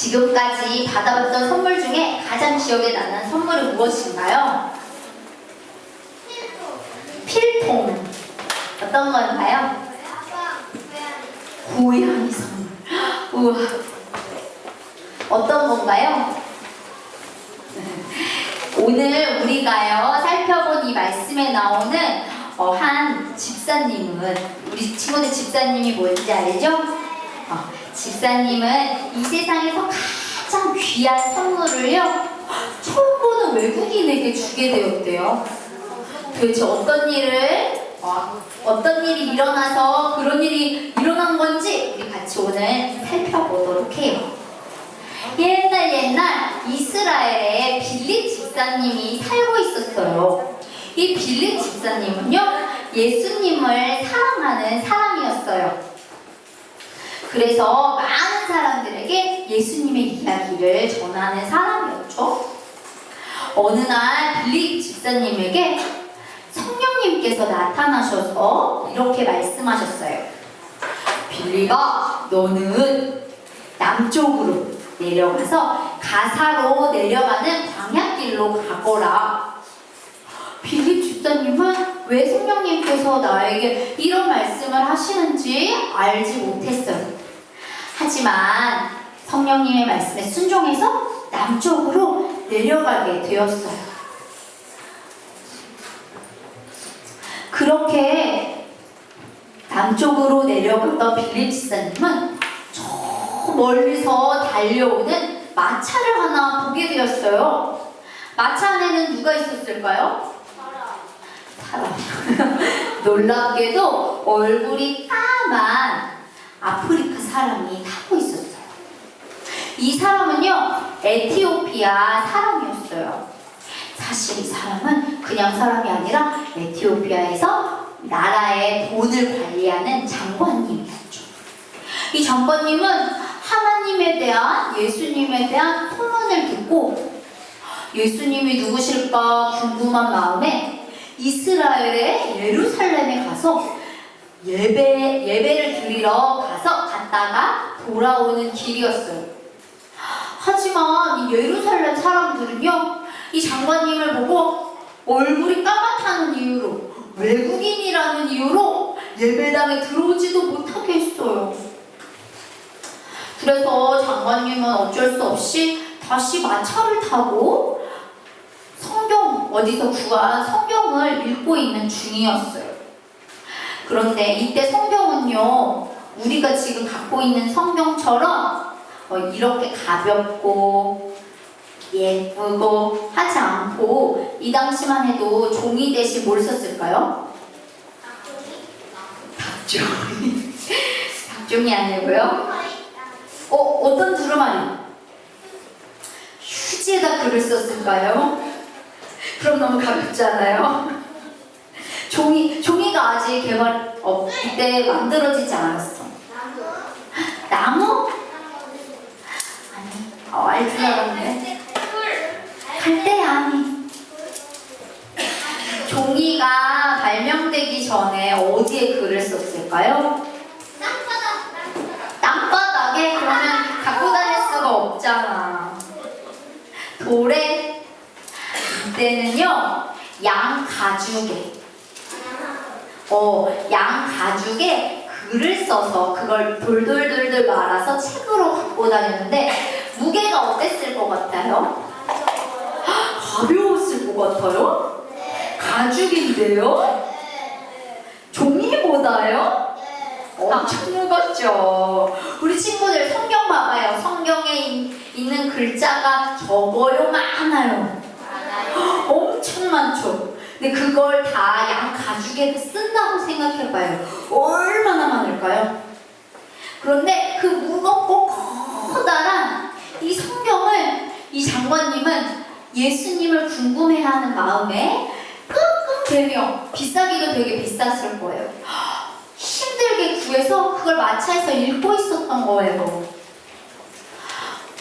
지금까지 받아봤던 선물 중에 가장 기억에 나는 선물이 무엇인가요? 필통. 어떤 건가요? 고양이 선물. 우와. 어떤 건가요? 오늘 우리가요 살펴본 이 말씀에 나오는 어, 한 집사님은 우리 친구들 집사님이 뭔지 알죠? 어, 집사님은 이 세상에서 가장 귀한 선물을요 처음 보는 외국인에게 주게 되었대요. 도대체 어떤 일을 어, 어떤 일이 일어나서 그런 일이 일어난 건지 우리 같이 오늘 살펴보도록 해요. 옛날 옛날 이스라엘에 빌립 집사님이 살고 있었어요. 이 빌립 집사님은요 예수님을 사랑하는 사람이었어요. 그래서 많은 사람들에게 예수님의 이야기를 전하는 사람이었죠. 어느 날 빌립 집사님에게 성령님께서 나타나셔서 이렇게 말씀하셨어요. 빌리가 너는 남쪽으로 내려가서 가사로 내려가는 광야길로 가거라. 빌립 집사님은 왜 성령님께서 나에게 이런 말씀을 하시는지 알지 못했어요. 하지만 성령님의 말씀에 순종해서 남쪽으로 내려가게 되었어요. 그렇게 남쪽으로 내려갔던 빌립 집사님은 저 멀리서 달려오는 마차를 하나 보게 되었어요. 마차 안에는 누가 있었을까요? 사람. 놀랍게도 얼굴이 까만 아프리카 사람이 타고 있었어요. 이 사람은요, 에티오피아 사람이었어요. 사실 이 사람은 그냥 사람이 아니라 에티오피아에서 나라의 돈을 관리하는 장관님이었죠. 이 장관님은 하나님에 대한 예수님에 대한 소문을 듣고 예수님이 누구실까 궁금한 마음에 이스라엘의 예루살렘에 가서 예배 예배를 드리러 가서 갔다가 돌아오는 길이었어요. 하지만 이 예루살렘 사람들은요 이 장관님을 보고 얼굴이 까맣다는 이유로 외국인이라는 이유로 예배당에 들어오지도 못하게 했어요. 그래서 장관님은 어쩔 수 없이 다시 마차를 타고 성경 어디서 구한 성경을 읽고 있는 중이었어요. 그런데 이때 성경은요 우리가 지금 갖고 있는 성경처럼 어, 이렇게 가볍고 예쁘고 하지 않고 이 당시만 해도 종이 대신 뭘 썼을까요? 닭종이 닭종이 아니고요 어, 어떤 두루마리? 휴지에다 글을 썼을까요? 그럼 너무 가볍잖아요 종이, 종이가 아직 개발, 어, 이때 만들어지지 않았어 나무? 아니, 어, 알줄 알았네 갈대 아니. 종이가 발명되기 전에 어디에 글을 썼을까요? 땅바닥에 그러면 갖고 다닐 수가 없잖아. 돌에 이때는요 양 가죽에 어, 양 가죽에 글을 써서 그걸 돌돌돌돌 말아서 책으로 갖고 다녔는데 무게가 어땠을 것 같아요? 가벼웠을 것 같아요? 가죽인데요? 종이보다요? 엄청 무겁죠. 우리 친구들 성경 봐봐요. 성경에 이- 있는 글자가 적어요, 많아요. 엄청 많죠. 근데 그걸 다 양 가죽에 쓴다고 생각해봐요. 얼마나 많을까요? 그런데 그 무겁고 커다란 이 성경을 이 장관님은 예수님을 궁금해하는 마음에 끙끙대며 비싸기도 되게 비쌌을 거예요. 힘들게 구해서 그걸 마차에서 읽고 있었던 거예요.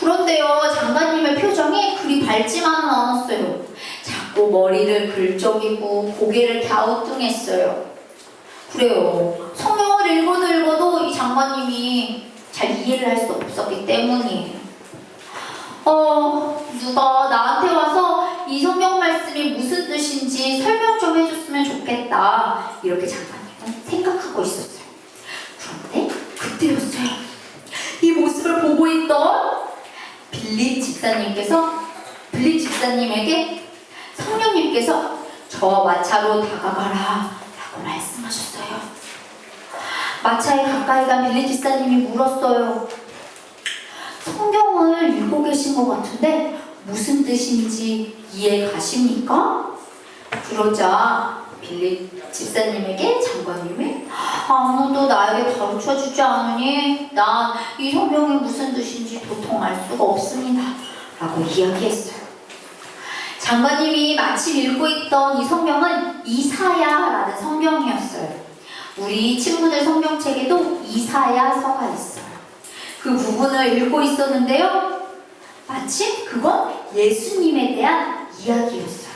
그런데요, 장관님의 표정이 그리 밝지만은 않았어요. 자꾸 머리를 긁적이고 고개를 갸우뚱했어요. 그래요. 성경을 읽어도 읽어도 이 장관님이 잘 이해를 할 수 없었기 때문이에요. 어, 누가 나한테 와서 이 성경 말씀이 무슨 뜻인지 설명 좀 해줬으면 좋겠다. 이렇게 장관님은 생각하고 있었어요. 그런데 그때였어요. 이 모습을 보고 있던 빌립 집사님께서 빌립 집사님에게 성령님께서 저 마차로 다가가라 라고 말씀하셨어요. 마차에 가까이 간 빌립 집사님이 물었어요. 성경을 읽고 계신 것 같은데 무슨 뜻인지 이해 가십니까? 그러자 빌립 집사님에게 장관님이 아무도 나에게 가르쳐 주지 않으니 난 이 성경이 무슨 뜻인지 도통 알 수가 없습니다. 라고 이야기했어요. 장관님이 마침 읽고 있던 이 성경은 이사야라는 성경이었어요. 우리 친구들 성경책에도 이사야서가 있어요. 그 부분을 읽고 있었는데요. 마침 그건 예수님에 대한 이야기였어요.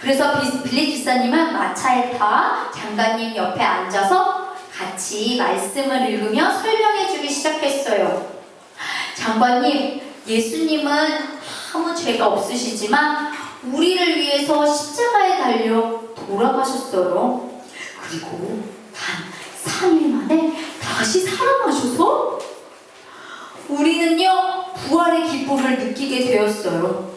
그래서 비- 빌립 집사님은 마차에 타 장관님 옆에 앉아서 같이 말씀을 읽으며 설명해 주기 시작했어요. 장관님, 예수님은 아무 죄가 없으시지만 우리를 위해서 십자가에 달려 돌아가셨어요. 그리고 단 3일 만에 다시 살아나셔서 우리는요 부활의 기쁨을 느끼게 되었어요.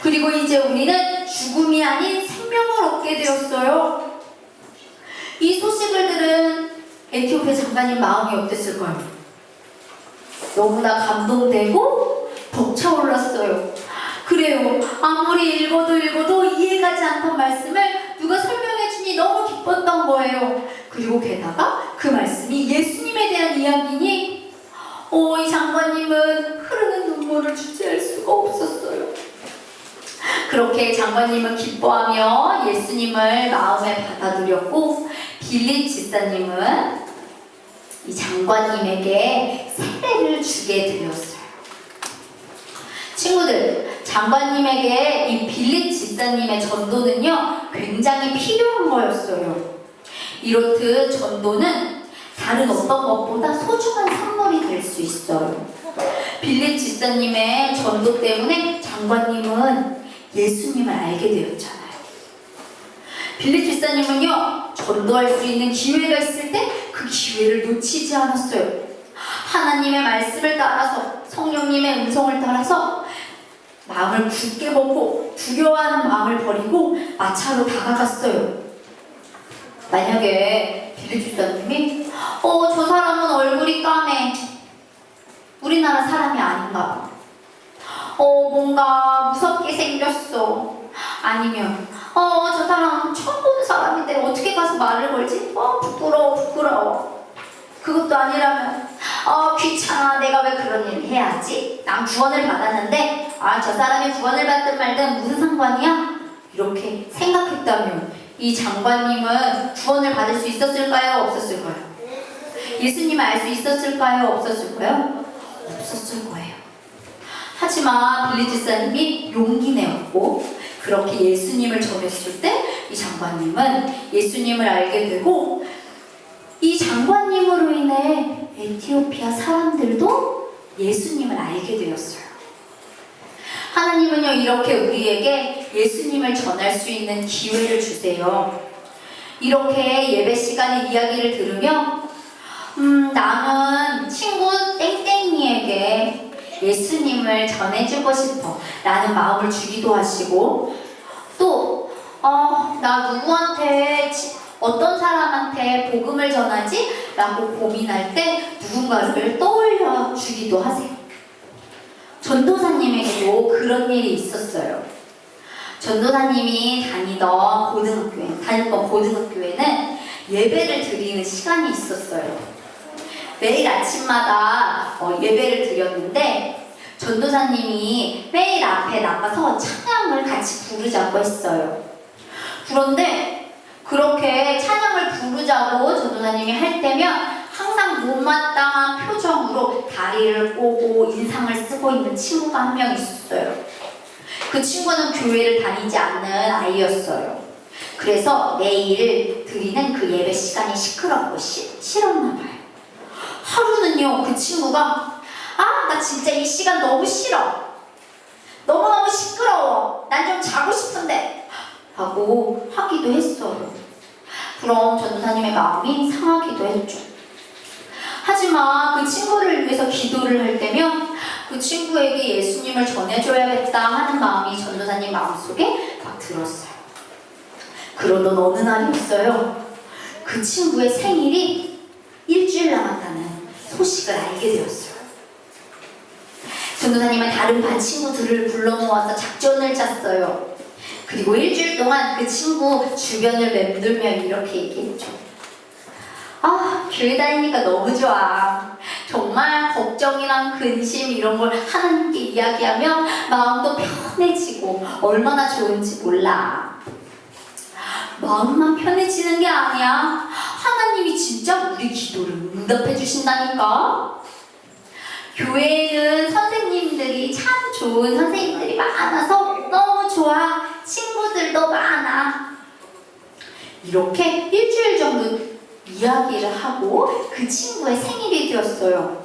그리고 이제 우리는 죽음이 아닌 생명을 얻게 되었어요. 이 소식을 들은 에티오피아 장관님 마음이 어땠을까요? 너무나 감동되고 벅차올랐어요. 그래요. 아무리 읽어도 읽어도 이해가지 않던 말씀을 누가 설명해 주니 너무 기뻤던 거예요. 그리고 게다가 그 말씀이 예수님에 대한 이야기니 오, 이 장관님은 흐르는 눈물을 주체할 수가 없었어요. 그렇게 장관님은 기뻐하며 예수님을 마음에 받아들였고 빌립 집사님은 이 장관님에게 세례를 주게 되었어요. 친구들, 장관님에게 이 빌립 집사님의 전도는요, 굉장히 필요한 거였어요. 이렇듯 전도는 다른 어떤 것보다 소중한 선물이 될 수 있어요. 빌립 집사님의 전도 때문에 장관님은 예수님을 알게 되었잖아요. 빌립 집사님은요, 전도할 수 있는 기회가 있을 때 그 기회를 놓치지 않았어요. 하나님의 말씀을 따라서 성령님의 음성을 따라서 마음을 굳게 먹고 두려워하는 마음을 버리고 마차로 다가갔어요. 만약에 빌립 집사님이 어 저 사람은 얼굴이 까매 우리나라 사람이 아닌가 봐. 어 뭔가 무섭게 생겼어. 아니면 어 저 사람 처음 보는 사람인데 어떻게 가서 말을 걸지? 어 부끄러워 부끄러워. 그것도 아니라면 어 귀찮아 내가 왜 그런 일을 해야지? 난 구원을 받았는데 아 저 사람이 구원을 받든 말든 무슨 상관이야? 이렇게 생각했다면 이 장관님은 구원을 받을 수 있었을까요? 없었을까요? 예수님을 알 수 있었을까요? 없었을까요? 없었을 거예요. 하지만 빌리 집사님이 용기 내었고 그렇게 예수님을 전했을 때 이 장관님은 예수님을 알게 되고 이 장관님으로 인해 에티오피아 사람들도 예수님을 알게 되었어요. 하나님은요 이렇게 우리에게 예수님을 전할 수 있는 기회를 주세요. 이렇게 예배 시간에 이야기를 들으며 음 나는 친구 땡땡이에게 예수님을 전해주고 싶어 라는 마음을 주기도 하시고 또 어, 나 누구한테 지- 어떤 사람한테 복음을 전하지? 라고 고민할 때 누군가를 떠올려 주기도 하세요. 전도사님에게도 그런 일이 있었어요. 전도사님이 다니던 고등학교에, 다녔던 고등학교에는 예배를 드리는 시간이 있었어요. 매일 아침마다 어, 예배를 드렸는데 전도사님이 매일 앞에 나가서 찬양을 같이 부르자고 했어요. 그런데 그렇게 찬양을 부르자고 전도사님이 할 때면 항상 못마땅한 표정 으로 다리를 꼬고 인상을 쓰고 있는 친구가 한 명 있었어요. 그 친구는 교회를 다니지 않는 아이였어요. 그래서 매일 드리는 그 예배 시간이 시끄럽고 시, 싫었나 봐요. 하루는요, 그 친구가 아, 나 진짜 이 시간 너무 싫어. 너무너무 시끄러워. 난 좀 자고 싶은데. 라고 하기도 했어요. 그럼 전도사님의 마음이 상하기도 했죠. 하지만 그 친구를 위해서 기도를 할 때면 그 친구에게 예수님을 전해줘야겠다 하는 마음이 전도사님 마음속에 막 들었어요. 그러던 어느 날이었어요. 그 친구의 생일이 일주일 남았다는 소식을 알게 되었어요. 전도사님은 다른 반 친구들을 불러 모아서 작전을 짰어요. 그리고 일주일 동안 그 친구 주변을 맴돌며 이렇게 얘기했죠. 아, 교회 다니니까 너무 좋아. 정말 걱정이랑 근심 이런 걸 하나님께 이야기하면 마음도 편해지고 얼마나 좋은지 몰라. 마음만 편해지는 게 아니야. 하나님이 진짜 우리 기도를 응답해 주신다니까. 교회에는 선생님들이 참 좋은 선생님들이 많아서 너무 좋아. 친구들도 많아. 이렇게 일주일 정도 이야기를 하고 그 친구의 생일이 되었어요.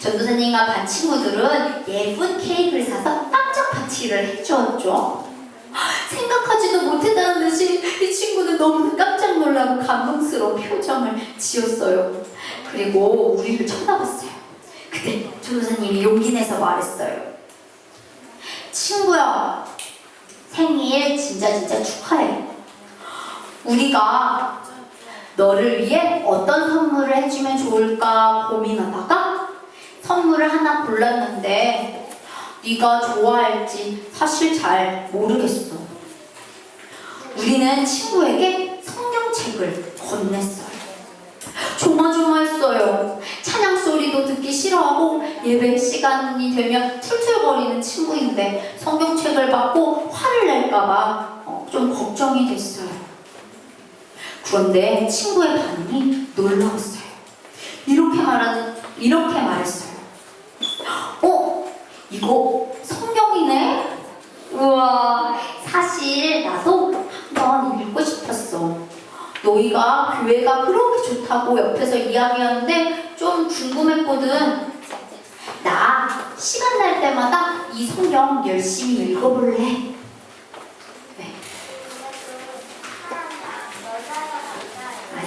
전도사님과 반 친구들은 예쁜 케이크를 사서 깜짝 파티를 해주었죠. 생각하지도 못했다는 듯이 이 친구는 너무 깜짝 놀라고 감동스러운 표정을 지었어요. 그리고 우리를 쳐다봤어요. 그때 전도사님이 용기 내서 말했어요. 친구야, 생일 진짜 진짜 축하해. 우리가 너를 위해 어떤 선물을 해주면 좋을까 고민하다가 선물을 하나 골랐는데 네가 좋아할지 사실 잘 모르겠어. 우리는 친구에게 성경책을 건넸어요. 조마조마했어요. 찬양 소리도 듣기 싫어하고 예배 시간이 되면 툴툴거리는 친구인데 성경책을 받고 화를 낼까봐 어, 좀 걱정이 됐어요. 그런데 친구의 반응이 놀라웠어요. 이렇게 말하는 이렇게 말했어요. 어, 이거 성경이네. 우와, 사실 나도 한번 읽고 싶었어. 너희가 교회가 그렇게 좋다고 옆에서 이야기하는데 좀 궁금했거든. 나 시간 날 때마다 이 성경 열심히 읽어볼래.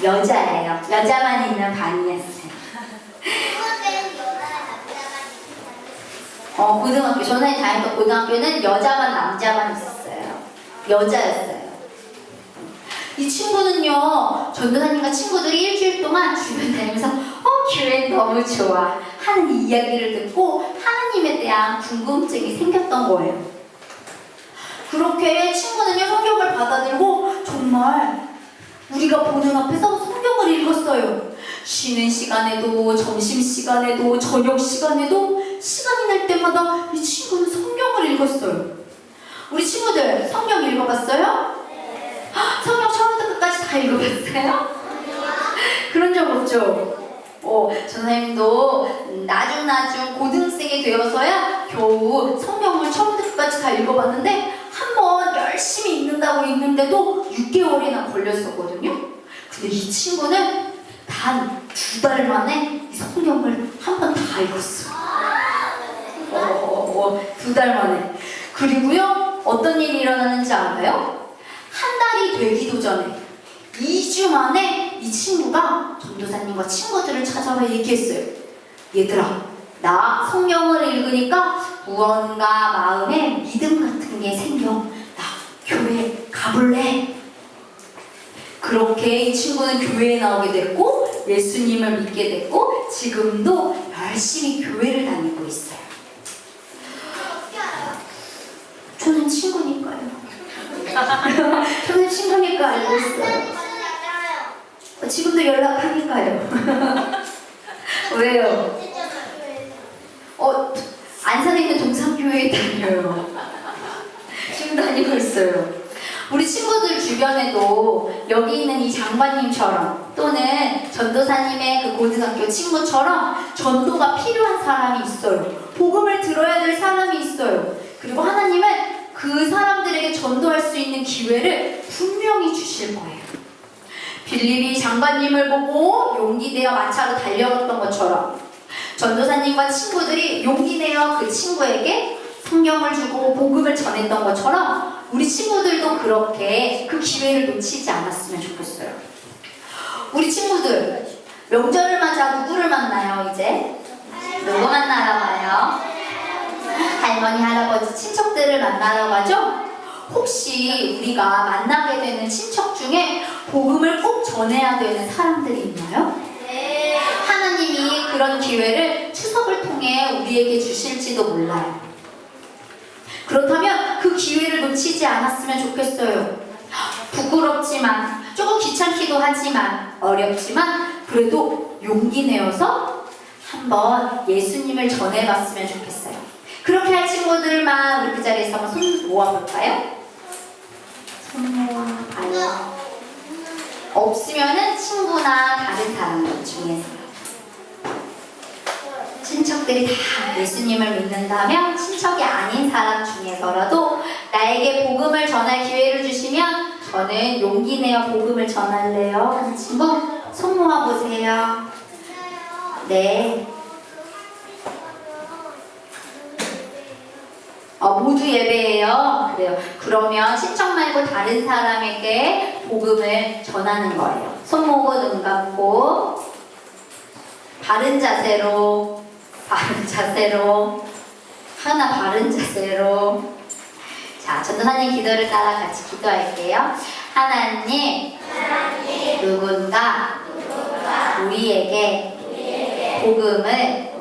여자예요. 여자만 있는 반이었어요. 어, 고등학교, 전에 다녔던 고등학교는 여자만 남자만 있었어요. 여자였어요. 이 친구는요, 전도사님과 친구들이 일주일 동안 주변 다니면서, 어, 교회 너무 좋아. 하는 이야기를 듣고 하나님에 대한 궁금증이 생겼던 거예요. 그렇게 친구는요, 성경을 받아들고 정말 우리가 보는 앞에서 성경을 읽었어요. 쉬는 시간에도, 점심 시간에도, 저녁 시간에도, 시간이 날 때마다 이 친구는 성경을 읽었어요. 우리 친구들 성경 읽어봤어요? 헉, 성경 처음부터 끝까지 다 읽어봤어요? 그런 적 없죠? 어, 선생님도 나중 나중 고등생이 되어서야 겨우 성경을 처음부터 끝까지 다 읽어봤는데 한번 열심히 읽는다고 읽는데도 6개월이나 걸렸었거든요. 근데 이 친구는 단 두 달 만에 이 성경을 한 번 다 읽었어. 어, 어, 어, 두달 만에. 그리고요, 어떤 일이 일어나는지 알아요? 한 달이 되기도 전에 2주 만에 이 친구가 전도사님과 친구들을 찾아와 얘기했어요. 얘들아, 나 성경을 읽으니까 무언가 마음에 믿음 같은 게 생겨. 나 교회 가볼래? 그렇게 이 친구는 교회에 나오게 됐고 예수님을 믿게 됐고 지금도 열심히 교회를 다니고 있어요. 저는 친구니까요. 저는 친구니까 알고 있어요. 어, 지금도 연락하니까요. 왜요? 어, 안산에 있는 동산교회에 다녀요. 지금 다니고 있어요. 우리 친구들 주변에도 여기 있는 이 장관님처럼 또는 전도사님의 그 고등학교 친구처럼 전도가 필요한 사람이 있어요. 복음을 들어야 될 사람이 있어요. 그리고 하나님은 그 사람들에게 전도할 수 있는 기회를 분명히 주실 거예요. 빌립이 장관님을 보고 용기 내어 마차로 달려갔던 것처럼 전도사님과 친구들이 용기 내어 그 친구에게 성경을 주고 복음을 전했던 것처럼 우리 친구들도 그렇게 그 기회를 놓치지 않았으면 좋겠어요. 우리 친구들 명절을 맞아 누구를 만나요 이제? 누구 만나러 가요? 할머니, 할아버지, 친척들을 만나러 가죠? 혹시 우리가 만나게 되는 친척 중에 복음을 꼭 전해야 되는 사람들이 있나요? 하나님이 그런 기회를 추석을 통해 우리에게 주실지도 몰라요. 그렇다면 그 기회를 놓치지 않았으면 좋겠어요. 부끄럽지만 조금 귀찮기도 하지만 어렵지만 그래도 용기 내어서 한번 예수님을 전해봤으면 좋겠어요. 그렇게 할 친구들만 우리 그 자리에서 한번 손 모아볼까요? 손 모아봐요. 없으면은 친구나 다른 사람 중에서 친척들이 다 예수님을 믿는다면 친척이 아닌 사람 중에서라도 나에게 복음을 전할 기회를 주시면 저는 용기 내어 복음을 전할래요 친구 손 모아 보세요. 네. 어, 모두 예배예요. 그래요. 그러면 친척 말고 다른 사람에게 복음을 전하는 거예요. 손 모으고 눈 감고 바른 자세로 바른 자세로 하나 바른 자세로 자 전도사님 기도를 따라 같이 기도할게요. 하나님, 누군가 우리에게 복음을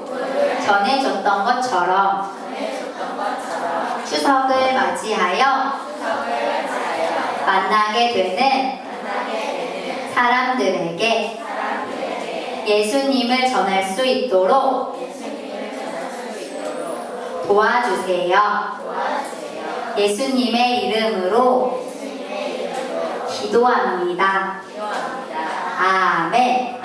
전해줬던 것처럼 추석을 맞이하여 만나게 되는 사람들에게 예수님을 전할 수 있도록 도와주세요. 예수님의 이름으로 기도합니다. 아멘.